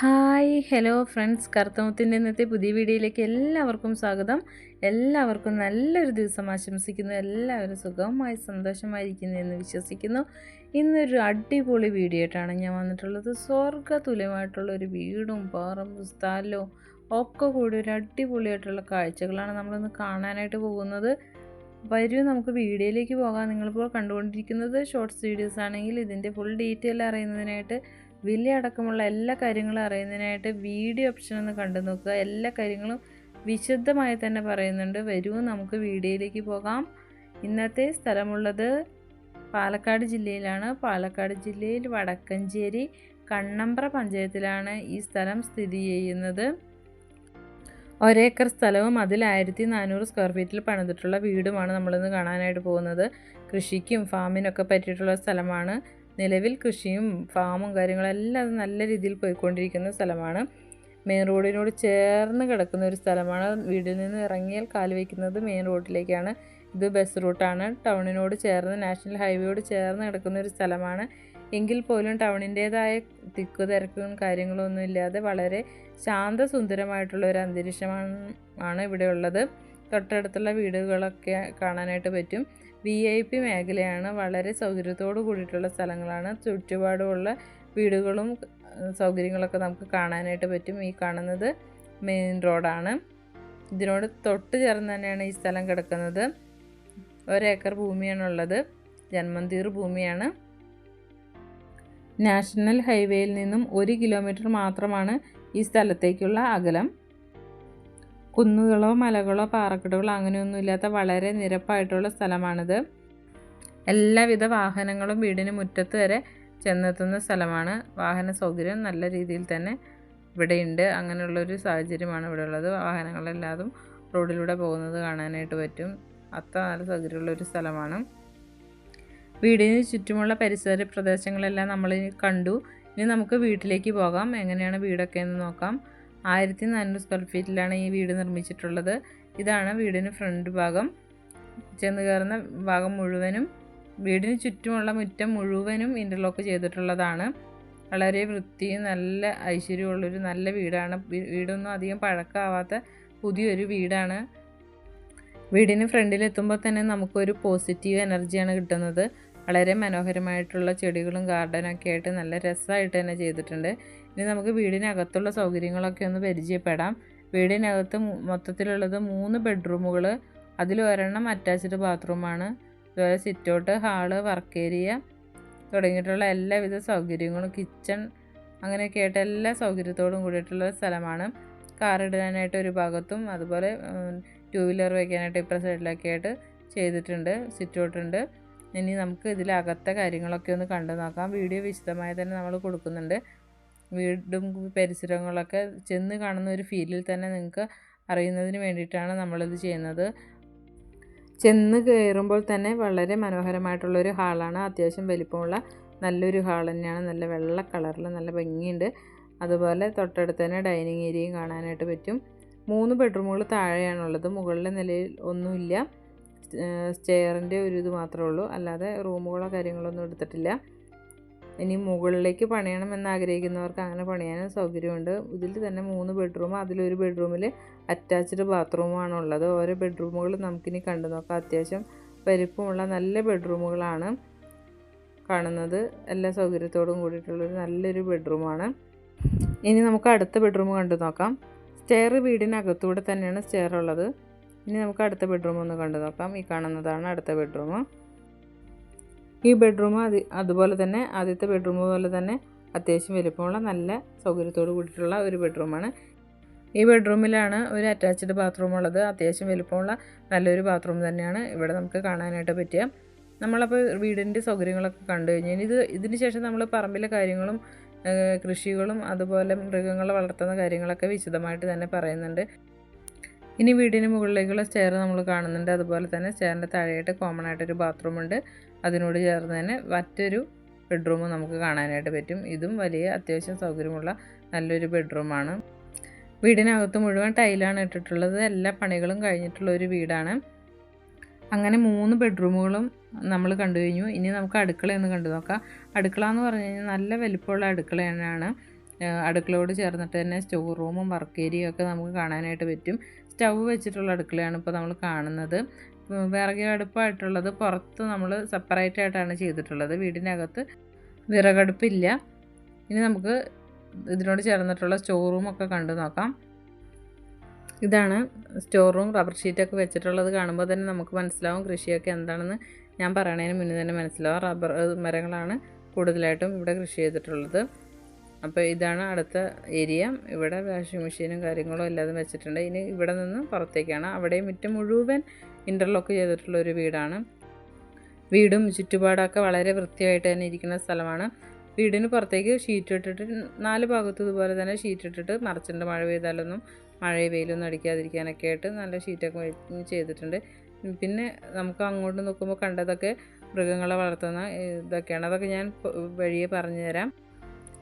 Hi hello friends. കറുത്തമുത്തിന്റെ ഇന്നത്തെ പുതിയ വീഡിയോയിലേക്ക് എല്ലാവർക്കും സ്വാഗതം. എല്ലാവർക്കും നല്ലൊരു ദിവസം ആശംസിക്കുന്നു. എല്ലാവരും സുഖമായി സന്തോഷമായിരിക്കുന്നു എന്ന് വിശ്വസിക്കുന്നു. ഇന്നൊരു അടിപൊളി വീഡിയോ ആയിട്ടാണ് ഞാൻ വന്നിട്ടുള്ളത്. സ്വർഗ തുല്യമായിട്ടുള്ള ഒരു വീടും പറമ്പും സ്ഥലവും ഒക്കെ കൂടി ഒരു അടിപൊളിയായിട്ടുള്ള കാഴ്ചകളാണ് നമ്മളിന്ന് കാണാനായിട്ട് പോകുന്നത്. വരൂ നമുക്ക് വീഡിയോയിലേക്ക് പോകാം. നിങ്ങളിപ്പോൾ കണ്ടുകൊണ്ടിരിക്കുന്നത് ഷോർട്സ് വീഡിയോസ് ആണെങ്കിൽ ഇതിന്റെ ഫുൾ ഡീറ്റെയിൽ അറിയുന്നതിനായിട്ട് വില അടക്കമുള്ള എല്ലാ കാര്യങ്ങളും അറിയുന്നതിനായിട്ട് വീഡിയോ ഓപ്ഷൻ ഒന്ന് കണ്ടു നോക്കുക. എല്ലാ കാര്യങ്ങളും വിശദമായി തന്നെ പറയുന്നുണ്ട്. വരൂ നമുക്ക് വീഡിയോയിലേക്ക് പോകാം. ഇന്നത്തെ സ്ഥലമുള്ളത് പാലക്കാട് ജില്ലയിലാണ്. പാലക്കാട് ജില്ലയിൽ വടക്കഞ്ചേരി കണ്ണമ്പ്ര പഞ്ചായത്തിലാണ് ഈ സ്ഥലം സ്ഥിതി ചെയ്യുന്നത്. ഒരേക്കർ സ്ഥലവും അതിൽ ആയിരത്തി നാനൂറ് സ്ക്വയർ ഫീറ്റിൽ പണിതിട്ടുള്ള വീടുമാണ് നമ്മളിന്ന് കാണാനായിട്ട് പോകുന്നത്. കൃഷിക്കും ഫാമിനൊക്കെ പറ്റിയിട്ടുള്ള സ്ഥലമാണ്. നിലവിൽ കൃഷിയും ഫാമും കാര്യങ്ങളെല്ലാം അത് നല്ല രീതിയിൽ പോയിക്കൊണ്ടിരിക്കുന്ന സ്ഥലമാണ്. മെയിൻ റോഡിനോട് ചേർന്ന് കിടക്കുന്ന ഒരു സ്ഥലമാണ്. വീട്ടിൽ നിന്ന് ഇറങ്ങിയാൽ കാൽ വയ്ക്കുന്നത് മെയിൻ റോഡിലേക്കാണ്. ഇത് ബസ് റൂട്ടാണ്. ടൗണിനോട് ചേർന്ന് നാഷണൽ ഹൈവേയോട് ചേർന്ന് കിടക്കുന്ന ഒരു സ്ഥലമാണ്. എങ്കിൽ പോലും ടൗണിന്റേതായ തിക്കു തിരക്കും കാര്യങ്ങളൊന്നും ഇല്ലാതെ വളരെ ശാന്തസുന്ദരമായിട്ടുള്ള ഒരു അന്തരീക്ഷമാണ് ആണ് ഇവിടെ ഉള്ളത്. തൊട്ടടുത്തുള്ള വീടുകളൊക്കെ കാണാനായിട്ട് പറ്റും. വി ഐ പി മേഖലയാണ് വളരെ സൗകര്യത്തോട് കൂടിയിട്ടുള്ള സ്ഥലങ്ങളാണ്. ചുറ്റുപാടുമുള്ള വീടുകളും സൗകര്യങ്ങളൊക്കെ നമുക്ക് കാണാനായിട്ട് പറ്റും ഈ കാണുന്നത് മെയിൻ റോഡാണ്. ഇതിനോട് തൊട്ട് ചേർന്ന് തന്നെയാണ് ഈ സ്ഥലം കിടക്കുന്നത്. ഒരേക്കർ ഭൂമിയാണുള്ളത്. ജന്മന്തീർ ഭൂമിയാണ്. നാഷണൽ ഹൈവേയിൽ നിന്നും ഒരു കിലോമീറ്റർ മാത്രമാണ് ഈ സ്ഥലത്തേക്കുള്ള അകലം. കുന്നുകളോ മലകളോ പാറക്കെട്ടുകളോ അങ്ങനെയൊന്നുമില്ലാത്ത വളരെ നിരപ്പായിട്ടുള്ള സ്ഥലമാണിത്. എല്ലാവിധ വാഹനങ്ങളും വീടിന് മുറ്റത്ത് വരെ ചെന്നെത്തുന്ന സ്ഥലമാണ്. വാഹന സൗകര്യം നല്ല രീതിയിൽ തന്നെ ഇവിടെയുണ്ട്. അങ്ങനെയുള്ളൊരു സാഹചര്യമാണ് ഇവിടെ ഉള്ളത് വാഹനങ്ങളെല്ലാതും റോഡിലൂടെ പോകുന്നത് കാണാനായിട്ട് പറ്റും. അത്ര നല്ല സൗകര്യമുള്ളൊരു സ്ഥലമാണ്. വീടിന് ചുറ്റുമുള്ള പരിസര പ്രദേശങ്ങളെല്ലാം നമ്മൾ കണ്ടു. ഇനി നമുക്ക് വീട്ടിലേക്ക് പോകാം. എങ്ങനെയാണ് വീടൊക്കെ എന്ന് നോക്കാം. ആയിരത്തി നാനൂറ് സ്ക്വയർ ഫീറ്റിലാണ് ഈ വീട് നിർമ്മിച്ചിട്ടുള്ളത്. ഇതാണ് വീടിന് ഫ്രണ്ട് ഭാഗം. ചെന്ന് കയറുന്ന ഭാഗം മുഴുവനും വീടിന് ചുറ്റുമുള്ള മുറ്റം മുഴുവനും ഇന്റർലോക്ക് ചെയ്തിട്ടുള്ളതാണ്. വളരെ വൃത്തിയും നല്ല ഐശ്വര്യമുള്ളൊരു നല്ല വീടാണ്. വീടൊന്നും അധികം പഴക്കമാവാത്ത പുതിയൊരു വീടാണ്. വീടിന് ഫ്രണ്ടിലെത്തുമ്പോൾ തന്നെ നമുക്കൊരു പോസിറ്റീവ് എനർജിയാണ് കിട്ടുന്നത്. വളരെ മനോഹരമായിട്ടുള്ള ചെടികളും ഗാർഡനൊക്കെ ആയിട്ട് നല്ല രസമായിട്ട് തന്നെ ചെയ്തിട്ടുണ്ട്. ഇനി നമുക്ക് വീടിനകത്തുള്ള സൗകര്യങ്ങളൊക്കെ ഒന്ന് പരിചയപ്പെടാം. വീടിനകത്ത് മൊത്തത്തിലുള്ളത് മൂന്ന് ബെഡ്റൂമുകൾ അതിൽ ഒരെണ്ണം അറ്റാച്ച്ഡ് ബാത്റൂമാണ് അതുപോലെ സിറ്റൗട്ട് ഹാൾ വർക്ക് ഏരിയ തുടങ്ങിയിട്ടുള്ള എല്ലാവിധ സൗകര്യങ്ങളും കിച്ചൺ അങ്ങനെയൊക്കെ ആയിട്ട് എല്ലാ സൗകര്യത്തോടും കൂടിയിട്ടുള്ള സ്ഥലമാണ്. കാർ ഇടാനായിട്ട് ഒരു ഭാഗത്തും അതുപോലെ ടു വീലർ വയ്ക്കാനായിട്ട് ഇപ്പുറ സൈഡിലൊക്കെ ആയിട്ട് ചെയ്തിട്ടുണ്ട് സിറ്റൗട്ടുണ്ട് ഇനി നമുക്ക് ഇതിലകത്തെ കാര്യങ്ങളൊക്കെ ഒന്ന് കണ്ടു നോക്കാം വീഡിയോ വിശദമായി തന്നെ നമ്മൾ കൊടുക്കുന്നുണ്ട്. വീടും പരിസരങ്ങളൊക്കെ ചെന്ന് കാണുന്ന ഒരു ഫീലിൽ തന്നെ നിങ്ങൾക്ക് അറിയുന്നതിന് വേണ്ടിയിട്ടാണ് നമ്മളിത് ചെയ്യുന്നത്. ചെന്ന് കയറുമ്പോൾ തന്നെ വളരെ മനോഹരമായിട്ടുള്ളൊരു ഹാളാണ്. അത്യാവശ്യം വലിപ്പമുള്ള നല്ലൊരു ഹാൾ തന്നെയാണ്. നല്ല വെള്ള കളറിൽ നല്ല ഭംഗിയുണ്ട്. അതുപോലെ തൊട്ടടുത്ത് തന്നെ ഡൈനിങ് ഏരിയയും കാണാനായിട്ട് പറ്റും. മൂന്ന് ബെഡ്റൂമുകൾ താഴെയാണുള്ളത്. മുകളിലെ നിലയിൽ ഒന്നുമില്ല. സ്റ്റെയറിന്റെ ഒരു ഇത് മാത്രമേ ഉള്ളൂ. അല്ലാതെ റൂമുകളോ കാര്യങ്ങളോ ഒന്നും എടുത്തിട്ടില്ല. ഇനി മുകളിലേക്ക് പണിയണം എന്ന് ആഗ്രഹിക്കുന്നവർക്ക് അങ്ങനെ പണിയാനും സൗകര്യമുണ്ട്. ഇതിൽ തന്നെ മൂന്ന് ബെഡ്റൂം അതിലൊരു ബെഡ്റൂമിൽ അറ്റാച്ച്ഡ് ബാത്റൂമാണ് ഉള്ളത്. ഓരോ ബെഡ്റൂമുകൾ നമുക്കിനി കണ്ടു നോക്കാം. അത്യാവശ്യം വലിപ്പമുള്ള നല്ല ബെഡ്റൂമുകളാണ് കാണുന്നത്. എല്ലാ സൗകര്യത്തോടും കൂടിയിട്ടുള്ളൊരു നല്ലൊരു ബെഡ്റൂമാണ്. ഇനി നമുക്ക് അടുത്ത ബെഡ്റൂം കണ്ടു നോക്കാം. സ്റ്റെയർ വീടിനകത്തൂടെ തന്നെയാണ് സ്റ്റെയർ ഉള്ളത്. ഇനി നമുക്ക് അടുത്ത ബെഡ്റൂം ഒന്ന് കണ്ടു നോക്കാം. ഈ കാണുന്നതാണ് അടുത്ത ബെഡ്റൂം. ഈ ബെഡ്റൂം അത് അതുപോലെ തന്നെ ആദ്യത്തെ ബെഡ്റൂം പോലെ തന്നെ അത്യാവശ്യം വലിപ്പമുള്ള നല്ല സൗകര്യത്തോട് കൂടിയിട്ടുള്ള ഒരു ബെഡ്റൂമാണ് ഈ ബെഡ്റൂമിലാണ് ഒരു അറ്റാച്ച്ഡ് ബാത്റൂം ഉള്ളത്. അത്യാവശ്യം വലിപ്പമുള്ള നല്ലൊരു ബാത്റൂം തന്നെയാണ്. ഇവിടെ നമുക്ക് കാണാനായിട്ട് പറ്റുക നമ്മളപ്പോൾ വീടിന്റെ സൗകര്യങ്ങളൊക്കെ കണ്ടു കഴിഞ്ഞാൽ ഇത് ഇതിന് ശേഷം നമ്മൾ പറമ്പിലെ കാര്യങ്ങളും കൃഷികളും അതുപോലെ മൃഗങ്ങളെ വളർത്തുന്ന കാര്യങ്ങളൊക്കെ വിശദമായിട്ട് തന്നെ പറയുന്നുണ്ട്. ഇനി വീടിന് മുകളിലേക്കുള്ള സ്റ്റെയർ നമ്മൾ കാണുന്നുണ്ട്. അതുപോലെ തന്നെ സ്റ്റെയറിന്റെ താഴെയായിട്ട് കോമൺ ആയിട്ടൊരു ബാത്റൂം ഉണ്ട്. അതിനോട് ചേർന്ന് തന്നെ മറ്റൊരു ബെഡ്റൂം നമുക്ക് കാണാനായിട്ട് പറ്റും. ഇതും വലിയ അത്യാവശ്യം സൗകര്യമുള്ള നല്ലൊരു ബെഡ്റൂമാണ് വീടിനകത്ത് മുഴുവൻ ടൈലാണ് ഇട്ടിട്ടുള്ളത്. എല്ലാ പണികളും കഴിഞ്ഞിട്ടുള്ള ഒരു വീടാണ്. അങ്ങനെ മൂന്ന് ബെഡ്റൂമുകളും നമ്മൾ കണ്ടു കഴിഞ്ഞു. ഇനി നമുക്ക് അടുക്കളയൊന്ന് കണ്ടു നോക്കാം. അടുക്കള എന്ന് പറഞ്ഞു കഴിഞ്ഞാൽ നല്ല വലിപ്പമുള്ള അടുക്കള തന്നെയാണ്. അടുക്കളയോട് ചേർന്നിട്ട് തന്നെ സ്റ്റോർ റൂമും വർക്ക് ഏരിയയും ഒക്കെ നമുക്ക് കാണാനായിട്ട് പറ്റും. സ്റ്റൗ വെച്ചിട്ടുള്ള അടുക്കളയാണ് ഇപ്പോൾ നമ്മൾ കാണുന്നത്. വിറക് അടുപ്പായിട്ടുള്ളത് പുറത്ത് നമ്മൾ സെപ്പറേറ്റ് ആയിട്ടാണ് ചെയ്തിട്ടുള്ളത്. വീടിനകത്ത് വിറകടുപ്പില്ല. ഇനി നമുക്ക് ഇതിനോട് ചേർന്നിട്ടുള്ള സ്റ്റോർ റൂമൊക്കെ കണ്ടു നോക്കാം. ഇതാണ് സ്റ്റോർ റൂം റബ്ബർ ഷീറ്റൊക്കെ വെച്ചിട്ടുള്ളത് കാണുമ്പോൾ തന്നെ നമുക്ക് മനസ്സിലാവും കൃഷിയൊക്കെ എന്താണെന്ന്. ഞാൻ പറയണതിന് മുന്നേ തന്നെ മനസ്സിലാവും. റബ്ബർ മരങ്ങളാണ് കൂടുതലായിട്ടും ഇവിടെ കൃഷി ചെയ്തിട്ടുള്ളത്. അപ്പോൾ ഇതാണ് അടുത്ത ഏരിയ. ഇവിടെ വാഷിംഗ് മെഷീനും കാര്യങ്ങളും എല്ലാതും വെച്ചിട്ടുണ്ട്. ഇനി ഇവിടെ നിന്ന് പുറത്തേക്കാണ്. അവിടെ മുറ്റം മുഴുവൻ ഇന്റർലോക്ക് ചെയ്തിട്ടുള്ള ഒരു വീടാണ്. വീടും ചുറ്റുപാടൊക്കെ വളരെ വൃത്തിയായിട്ട് തന്നെ ഇരിക്കുന്ന സ്ഥലമാണ്. വീടിന് പുറത്തേക്ക് ഷീറ്റ് ഇട്ടിട്ട് നാല് ഭാഗത്തും ഇതുപോലെ തന്നെ ഷീറ്റ് ഇട്ടിട്ട് മറച്ചിട്ടുണ്ട്. മഴ പെയ്താലൊന്നും മഴ വെയിലൊന്നും അടിക്കാതിരിക്കാനൊക്കെ ആയിട്ട് നല്ല ഷീറ്റൊക്കെ ചെയ്തിട്ടുണ്ട്. പിന്നെ നമുക്ക് അങ്ങോട്ട് നോക്കുമ്പോൾ കണ്ടതൊക്കെ മൃഗങ്ങളെ വളർത്തുന്ന ഇതൊക്കെയാണ്. അതൊക്കെ ഞാൻ വഴിയെ പറഞ്ഞു തരാം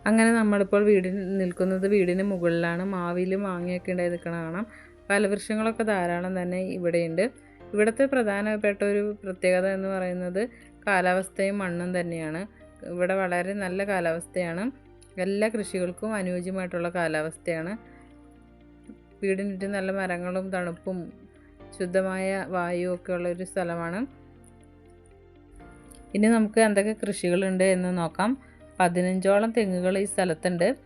അങ്ങനെ നമ്മളിപ്പോൾ വീടിന് നിൽക്കുന്നത് വീടിന് മുകളിലാണ്. മാവിൽ മാങ്ങയൊക്കെ ഉണ്ടായി നിൽക്കണ കാണാം. ഫലവൃക്ഷങ്ങളൊക്കെ ധാരാളം തന്നെ ഇവിടെയുണ്ട്. ഇവിടുത്തെ പ്രധാനപ്പെട്ട ഒരു പ്രത്യേകത എന്ന് പറയുന്നത് കാലാവസ്ഥയും മണ്ണും തന്നെയാണ്. ഇവിടെ വളരെ നല്ല കാലാവസ്ഥയാണ്. എല്ലാ കൃഷികൾക്കും അനുയോജ്യമായിട്ടുള്ള കാലാവസ്ഥയാണ്. വീടിന് ചുറ്റും നല്ല മരങ്ങളും തണുപ്പും ശുദ്ധമായ വായുവും ഒക്കെ ഉള്ള ഒരു സ്ഥലമാണ്. ഇനി നമുക്ക് എന്തൊക്കെ കൃഷികളുണ്ട് എന്ന് നോക്കാം. പതിനഞ്ചോളം തെങ്ങുകൾ ഈ സ്ഥലത്തുണ്ട്.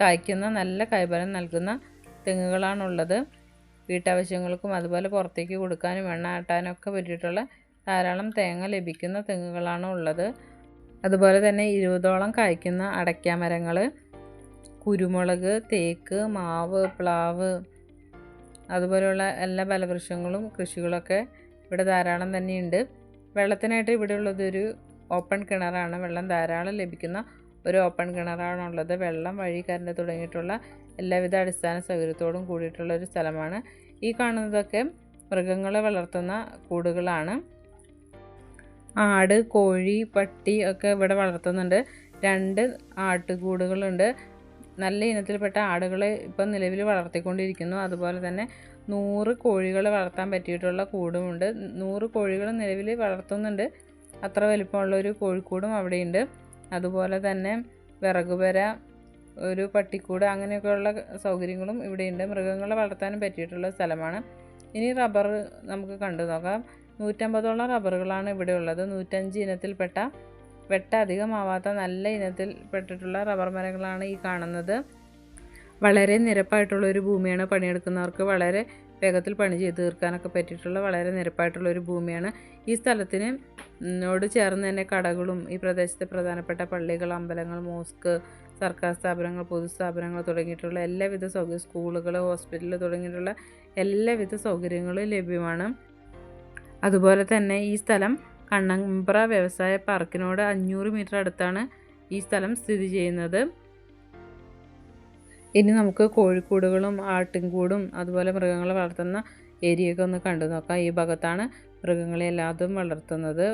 കായ്ക്കുന്ന നല്ല കൈബലം നൽകുന്ന തെങ്ങുകളാണുള്ളത്. വീട്ടാവശ്യങ്ങൾക്കും അതുപോലെ പുറത്തേക്ക് കൊടുക്കാനും എണ്ണ ആട്ടാനൊക്കെ പറ്റിയിട്ടുള്ള ധാരാളം തേങ്ങ ലഭിക്കുന്ന തെങ്ങുകളാണ് ഉള്ളത്. അതുപോലെ തന്നെ ഇരുപതോളം കായ്ക്കുന്ന അടയ്ക്കാമരങ്ങൾ കുരുമുളക് തേക്ക് മാവ് പ്ലാവ് അതുപോലെയുള്ള എല്ലാ ഫലവൃക്ഷങ്ങളും കൃഷികളൊക്കെ ഇവിടെ ധാരാളം തന്നെയുണ്ട്. വെള്ളത്തിനായിട്ട് ഇവിടെ ഉള്ളത് ഒരു ഓപ്പൺ കിണറാണ് വെള്ളം ധാരാളം ലഭിക്കുന്ന ഒരു ഓപ്പൺ കിണറാണുള്ളത്. വെള്ളം വഴി കരണ്ട് തുടങ്ങിയിട്ടുള്ള എല്ലാവിധ അടിസ്ഥാന സൗകര്യത്തോടും കൂടിയിട്ടുള്ള ഒരു സ്ഥലമാണ്. ഈ കാണുന്നതൊക്കെ മൃഗങ്ങളെ വളർത്തുന്ന കൂടുകളാണ്. ആട് കോഴി പട്ടി ഒക്കെ ഇവിടെ വളർത്തുന്നുണ്ട്. രണ്ട് ആട്ടുകൂടുകളുണ്ട്. നല്ല ഇനത്തിൽപ്പെട്ട ആടുകളെ ഇപ്പം നിലവിൽ വളർത്തിക്കൊണ്ടിരിക്കുന്നു. അതുപോലെ തന്നെ നൂറ് കോഴികളെ വളർത്താൻ പറ്റിയിട്ടുള്ള കൂടുമുണ്ട്. നൂറ് കോഴികൾ നിലവിൽ വളർത്തുന്നുണ്ട്. അത്ര വലിപ്പമുള്ളൊരു കോഴിക്കൂടും അവിടെയുണ്ട്. അതുപോലെ തന്നെ വിറകുപര ഒരു പട്ടിക്കൂട് അങ്ങനെയൊക്കെയുള്ള സൗകര്യങ്ങളും ഇവിടെയുണ്ട്. മൃഗങ്ങളെ വളർത്താനും പറ്റിയിട്ടുള്ള സ്ഥലമാണ്. ഇനി റബ്ബർ നമുക്ക് കണ്ടു നോക്കാം. നൂറ്റമ്പതോളം റബ്ബറുകളാണ് ഇവിടെ ഉള്ളത്. നൂറ്റഞ്ച് ഇനത്തിൽപ്പെട്ട വെട്ട അധികമാവാത്ത നല്ല ഇനത്തിൽ പെട്ടിട്ടുള്ള റബ്ബർ മരങ്ങളാണ് ഈ കാണുന്നത്. വളരെ നിരപ്പായിട്ടുള്ള ഒരു ഭൂമിയാണ് പണിയെടുക്കുന്നവർക്ക് വളരെ വേഗത്തിൽ പണി ചെയ്ത് തീർക്കാനൊക്കെ പറ്റിയിട്ടുള്ള വളരെ നിരപ്പായിട്ടുള്ള ഒരു ഭൂമിയാണ്. ഈ സ്ഥലത്തിന് നോട് ചേർന്ന് തന്നെ കടകളും ഈ പ്രദേശത്തെ പ്രധാനപ്പെട്ട പള്ളികൾ അമ്പലങ്ങൾ മോസ്ക് സർക്കാർ സ്ഥാപനങ്ങൾ പൊതുസ്ഥാപനങ്ങൾ തുടങ്ങിയിട്ടുള്ള എല്ലാവിധ സൗകര്യ സ്കൂളുകൾ ഹോസ്പിറ്റൽ തുടങ്ങിയിട്ടുള്ള എല്ലാവിധ സൗകര്യങ്ങളും ലഭ്യമാണ്. അതുപോലെ തന്നെ ഈ സ്ഥലം കണ്ണമ്പ്ര വ്യവസായ പാർക്കിനോട് അഞ്ഞൂറ് മീറ്റർ അടുത്താണ് ഈ സ്ഥലം സ്ഥിതി ചെയ്യുന്നത്. ഇനി നമുക്ക് കോഴിക്കൂടുകളും ആട്ടിൻകൂടും അതുപോലെ മൃഗങ്ങളെ വളർത്തുന്ന ഏരിയയൊക്കെ ഒന്ന് കണ്ടു നോക്കാം. ഈ ഭാഗത്താണ് മൃഗങ്ങളെ എല്ലാതും വളർത്തുന്നത്.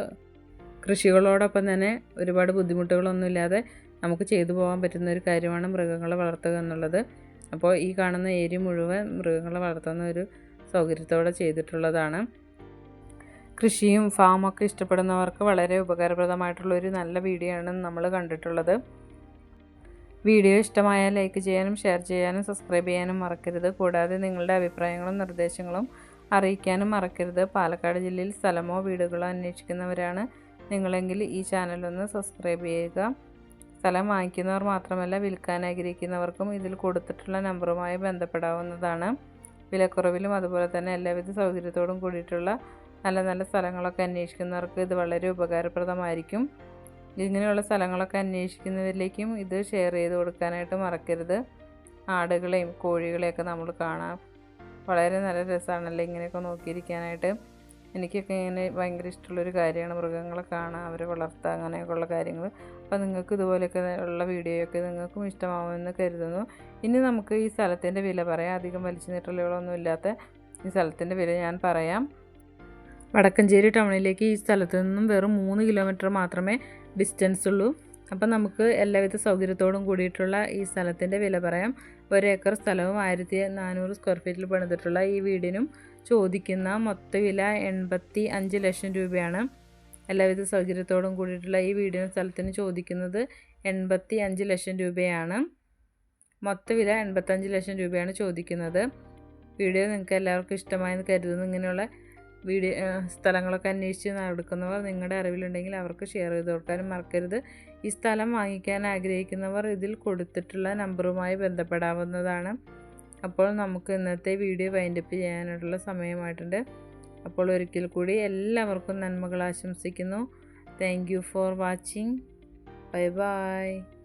കൃഷികളോടൊപ്പം തന്നെ ഒരുപാട് ബുദ്ധിമുട്ടുകളൊന്നുമില്ലാതെ നമുക്ക് ചെയ്തു പോകാൻ പറ്റുന്ന ഒരു കാര്യമാണ് മൃഗങ്ങളെ വളർത്തുക എന്നുള്ളത്. അപ്പോൾ ഈ കാണുന്ന ഏരിയ മുഴുവൻ മൃഗങ്ങളെ വളർത്തുന്ന ഒരു സൗകര്യത്തോടെ ചെയ്തിട്ടുള്ളതാണ്. കൃഷിയും ഫാമൊക്കെ ഇഷ്ടപ്പെടുന്നവർക്ക് വളരെ ഉപകാരപ്രദമായിട്ടുള്ള ഒരു നല്ല വീഡിയോ ആണ് നമ്മൾ കണ്ടിട്ടുള്ളത്. വീഡിയോ ഇഷ്ടമായാൽ ലൈക്ക് ചെയ്യാനും ഷെയർ ചെയ്യാനും സബ്സ്ക്രൈബ് ചെയ്യാനും മറക്കരുത്. കൂടാതെ നിങ്ങളുടെ അഭിപ്രായങ്ങളും നിർദ്ദേശങ്ങളും അറിയിക്കാനും മറക്കരുത്. പാലക്കാട് ജില്ലയിൽ സ്ഥലമോ വീടുകളോ അന്വേഷിക്കുന്നവരാണ് നിങ്ങളെങ്കിൽ ഈ ചാനലൊന്ന് സബ്സ്ക്രൈബ് ചെയ്യുക. സ്ഥലം വാങ്ങിക്കുന്നവർ മാത്രമല്ല വിൽക്കാൻ ആഗ്രഹിക്കുന്നവർക്കും ഇതിൽ കൊടുത്തിട്ടുള്ള നമ്പറുമായി ബന്ധപ്പെടാവുന്നതാണ്. വിലക്കുറവിലും അതുപോലെ തന്നെ എല്ലാവിധ സൗകര്യത്തോടും കൂടിയിട്ടുള്ള നല്ല നല്ല സ്ഥലങ്ങളൊക്കെ അന്വേഷിക്കുന്നവർക്ക് ഇത് വളരെ ഉപകാരപ്രദമായിരിക്കും. ഇങ്ങനെയുള്ള സ്ഥലങ്ങളൊക്കെ അന്വേഷിക്കുന്നവരിലേക്കും ഇത് ഷെയർ ചെയ്ത് കൊടുക്കാനായിട്ട് മറക്കരുത്. ആടുകളെയും കോഴികളെയൊക്കെ നമ്മൾ കാണാം. വളരെ നല്ല രസമാണല്ലോ ഇങ്ങനെയൊക്കെ നോക്കിയിരിക്കാനായിട്ട്. എനിക്കൊക്കെ ഇങ്ങനെ ഭയങ്കര ഇഷ്ടമുള്ളൊരു കാര്യമാണ് മൃഗങ്ങളെ കാണാൻ അവരെ വളർത്തുക അങ്ങനെയൊക്കെയുള്ള കാര്യങ്ങൾ. അപ്പോൾ നിങ്ങൾക്ക് ഇതുപോലെയൊക്കെ ഉള്ള വീഡിയോയൊക്കെ നിങ്ങൾക്കും ഇഷ്ടമാവുമെന്ന് കരുതുന്നു. ഇനി നമുക്ക് ഈ സ്ഥലത്തിന്റെ വില പറയാം. അധികം വലിച്ചു നീട്ടലുകളൊന്നും ഇല്ലാത്ത ഈ സ്ഥലത്തിന്റെ വില ഞാൻ പറയാം. വടക്കഞ്ചേരി ടൗണിലേക്ക് ഈ സ്ഥലത്തു നിന്നും വെറും മൂന്ന് കിലോമീറ്റർ മാത്രമേ ഡിസ്റ്റൻസ് ഉള്ളൂ. അപ്പം നമുക്ക് എല്ലാവിധ സൗകര്യത്തോടും കൂടിയിട്ടുള്ള ഈ സ്ഥലത്തിന്റെ വില പറയാം. ഒരേക്കർ സ്ഥലവും ആയിരത്തി നാനൂറ് സ്ക്വയർ ഫീറ്റിൽ പണിതിട്ടുള്ള ഈ വീടിനും ചോദിക്കുന്ന മൊത്ത വില എൺപത്തി അഞ്ച് ലക്ഷം രൂപയാണ്. എല്ലാവിധ സൗകര്യത്തോടും കൂടിയിട്ടുള്ള ഈ വീടിനും സ്ഥലത്തിന് ചോദിക്കുന്നത് എൺപത്തി അഞ്ച് ലക്ഷം രൂപയാണ്. മൊത്ത വില എൺപത്തഞ്ച് ലക്ഷം രൂപയാണ് ചോദിക്കുന്നത്. വീഡിയോ നിങ്ങൾക്ക് എല്ലാവർക്കും ഇഷ്ടമായെന്ന് കരുതുന്നു. ഇങ്ങനെയുള്ള വീഡിയോ സ്ഥലങ്ങളൊക്കെ അന്വേഷിച്ച് നടക്കുന്നവർ നിങ്ങളുടെ അറിവിലുണ്ടെങ്കിൽ അവർക്ക് ഷെയർ ചെയ്ത് കൊടുക്കാനും മറക്കരുത്. ഈ സ്ഥലം വാങ്ങിക്കാൻ ആഗ്രഹിക്കുന്നവർ ഇതിൽ കൊടുത്തിട്ടുള്ള നമ്പറുമായി ബന്ധപ്പെടാവുന്നതാണ്. അപ്പോൾ നമുക്ക് ഇന്നത്തെ വീഡിയോ വൈൻഡപ്പ് ചെയ്യാനായിട്ടുള്ള സമയമായിട്ടുണ്ട്. അപ്പോൾ ഒരിക്കൽ കൂടി എല്ലാവർക്കും നന്മകൾ ആശംസിക്കുന്നു. Thank for watching bye bye